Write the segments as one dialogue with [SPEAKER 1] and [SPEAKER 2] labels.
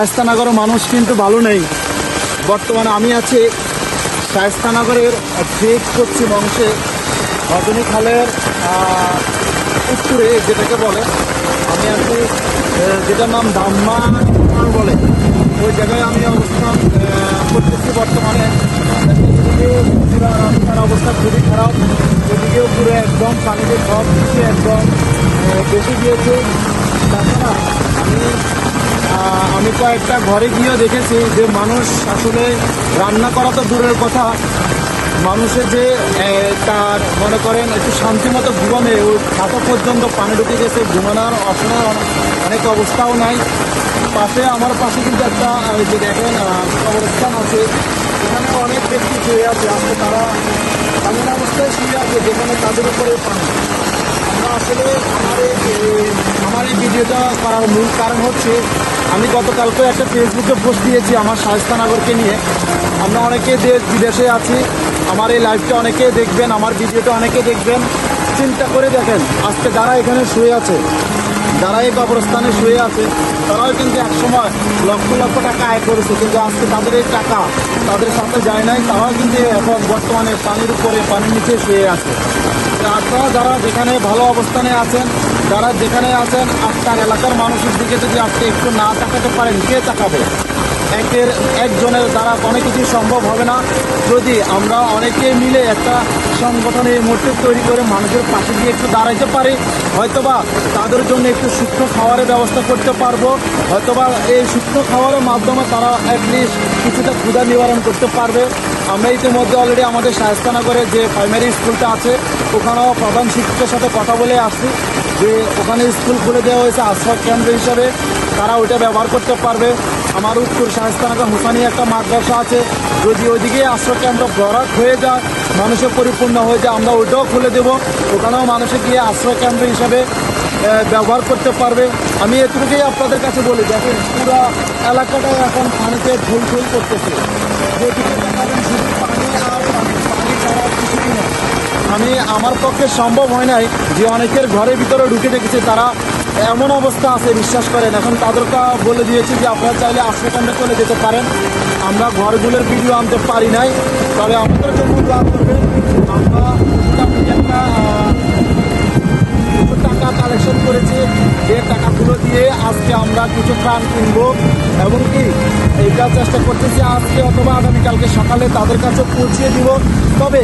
[SPEAKER 1] শায়স্তানগরের মানুষ কিন্তু ভালো নেই। বর্তমানে আমি আছি শায়স্তানগরের ঠিক পশ্চিম অংশে রজনী খালের উত্তরে যেটাকে বলে, আমি আছি যেটার নাম দাম্মা বলে। ওই জায়গায় আমি অবস্থান করতেছি বর্তমানে। রাস্তার অবস্থা খুবই খারাপ। এদিকেও পুরো একদম পানিতে সব কিছু একদম বেশি গিয়েছে। তাছাড়া আমি আমি কয়েকটা ঘরে গিয়েও দেখেছি যে মানুষ আসলে রান্না করা তো দূরের কথা। মানুষের যে তার মনে করেন একটু শান্তি মতো ঘুমানে ওই ছাতা পর্যন্ত পানি ঢুকে গেছে ঘুমানোর অসহায় অনেক- অবস্থাও নাই। পাশে আমার পাশে কিন্তু একটা যে দেখেন আহ, কবরস্থান আছে। এখানে অনেক ব্যক্তি শুয়ে আছে। আজকে তারা এমন অবস্থায় শুয়ে আছে যেখানে তাদের উপরে পানি। আসলে আমার এই ভিডিওটা করার মূল কারণ হচ্ছে, আমি গতকালকে একটা ফেসবুকে পোস্ট দিয়েছি আমার শায়স্তানগরকে নিয়ে। আমরা অনেকে দেশ বিদেশে আছি, আমার এই লাইভটা অনেকে দেখবেন, আমার ভিডিওটা অনেকে দেখবেন। চিন্তা করে দেখেন, আজকে যারা এখানে শুয়ে আছে, যারা এই কবরস্থানে শুয়ে আছে, তারাও কিন্তু একসময় লক্ষ লক্ষ টাকা আয় করেছে, কিন্তু আজকে তাদের এই টাকা তাদের সাথে যায় নাই, তারাও কিন্তু এখন বর্তমানে পানির উপরে, পানির নিচে শুয়ে আছে। আপনারা যারা যেখানে ভালো অবস্থানে আছেন, যারা যেখানে আছেন, আপনার এলাকার মানুষের দিকে যদি আপনি একটু না তাকাতে পারেন, কে তাকাবে? একের একজনের দ্বারা অনেক কিছু সম্ভব হবে না। যদি আমরা অনেকে মিলে একটা সংগঠন এই মুহূর্তে তৈরি করে মানুষের পাশে গিয়ে একটু দাঁড়াইতে পারি, হয়তোবা তাদের জন্য একটু শুকনো খাওয়ারের ব্যবস্থা করতে পারব, হয়তোবা এই শুকনো খাওয়ারের মাধ্যমে তারা অ্যাটলিস্ট কিছুটা ক্ষুধা নিবারণ করতে পারবে। আমরা ইতিমধ্যে অলরেডি আমাদের শায়স্তানগরে যে প্রাইমারি স্কুলটা আছে, ওখানেও প্রধান শিক্ষকের সাথে কথা বলে আসছি যে ওখানে স্কুল খুলে দেওয়া হয়েছে আশ্রয় কেন্দ্র হিসাবে। তারা ওইটা ব্যবহার করতে পারবে। আমার উত্তর শাহস্তানগর হুসানি একটা মাদ্রাসা আছে। যদি ওইদিকে আশ্রয় কেন্দ্র ভরাট হয়ে যায়, মানুষে পরিপূর্ণ হয়ে যায়, আমরা ওইটাও খুলে দেব। ওখানেও মানুষে গিয়ে আশ্রয় কেন্দ্র হিসাবে ব্যবহার করতে পারবে। আমি এটুকুই আপনাদের কাছে বলি, দেখেন পুরো এলাকাটা এখন পানিতে ঢুল করতেছে। আমি আমার পক্ষে সম্ভব হয় নাই যে অনেকের ঘরের ভিতরে ঢুকে দেখেছি, তারা এমন অবস্থা আছে, বিশ্বাস করেন। এখন তাদেরকে বলে দিয়েছি যে আপনারা চাইলে আশ্রয়কেন্দ্রে চলে যেতে পারেন। আমরা ঘরগুলোর ভিডিও আনতে পারি নাই, তবে আমাদের জন্য আমরা কিছু টাকা কালেকশন করেছি। যে টাকাগুলো দিয়ে আজকে আমরা কিছু প্রাণ কিনবো এবং কি এইটা চেষ্টা করতেছি আজকে অথবা আগামীকালকে সকালে তাদের কাছে পৌঁছিয়ে দিব। তবে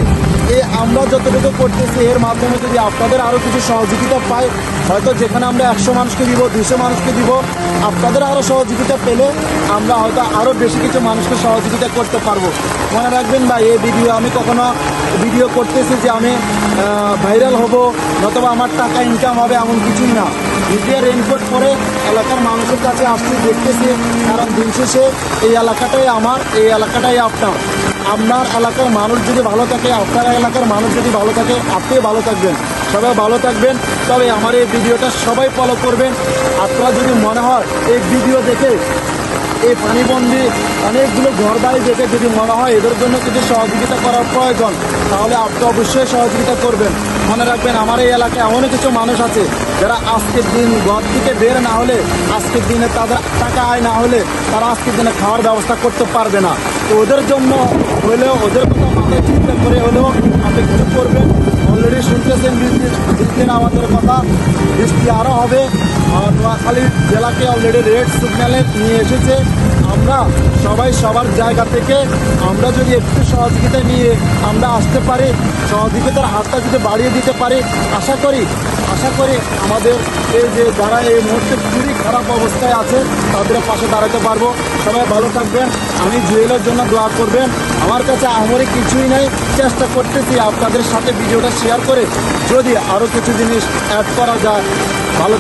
[SPEAKER 1] এ আমরা যতটুকু করতেছি, এর মাধ্যমে যদি আপনাদের আরও কিছু সহযোগিতা পাই হয়তো যেখানে আমরা একশো মানুষকে দিব, দুশো মানুষকে দিব, আপনাদের আরও সহযোগিতা পেলে আমরা হয়তো আরও বেশি কিছু মানুষকে সহযোগিতা করতে পারব। মনে রাখবেন ভাই, এই ভিডিও আমি কখনো ভিডিও করতেছি যে আমি ভাইরাল হব, নতুবা আমার টাকা ইনকাম হবে, এমন কিছুই না। নিজে রেনকোট পরে এলাকার মানুষের কাছে আসতে দেখতেছি, কারণ দিন শেষে এই এলাকাটাই আমার, এই এলাকাটাই আপনার। আপনার এলাকার মানুষ যদি ভালো থাকে, আপনার এলাকার মানুষ যদি ভালো থাকে, আপনিও ভালো থাকবেন। সবাই ভালো থাকবেন। তবে আমার এই ভিডিওটা সবাই ফলো করবেন। আপনারা যদি মনে হয়, এই ভিডিও দেখে এই পানিবন্দি অনেকগুলো ঘর বাড়ি দেখে যদি মনে হয়, এদের জন্য কিছু সহযোগিতা করার প্রয়োজন, তাহলে আপনি অবশ্যই সহযোগিতা করবেন। মনে রাখবেন, আমার এই এলাকায় এমন কিছু মানুষ আছে যারা আজকের দিন ঘর থেকে বের না হলে, আজকের দিনে তাদের টাকা আয় না হলে তারা আজকের দিনে খাওয়ার ব্যবস্থা করতে পারবে না। তো ওদের জন্য হলেও, ওদের কথা মাথায় চিন্তা করে হলেও আপনি কিছু করবেন। অলরেডি শুনতেছেন বৃষ্টির আমাদের কথা। বৃষ্টি আরও হবে। নোয়াখালী জেলাকে অলরেডি রেড সিগন্যালে নিয়ে এসেছে। আমরা সবাই সবার জায়গা থেকে আমরা যদি একটু সহযোগিতা নিয়ে আমরা আসতে পারি, সহযোগিতার হাতটা যদি বাড়িয়ে দিতে পারি, আশা করি আশা করি আমাদের এই যে যারা এই মুহূর্তে খুবই খারাপ অবস্থায় আছে, তাদের পাশে দাঁড়াতে পারব। সবাই ভালো থাকবেন। আমি জুয়েলের জন্য দোয়া করবেন। আমার কাছে আমারই কিছুই নেই। চেষ্টা করতেছি আপনাদের সাথে ভিডিওটা শেয়ার করে যদি আরও কিছু জিনিস অ্যাড করা যায়। ভালো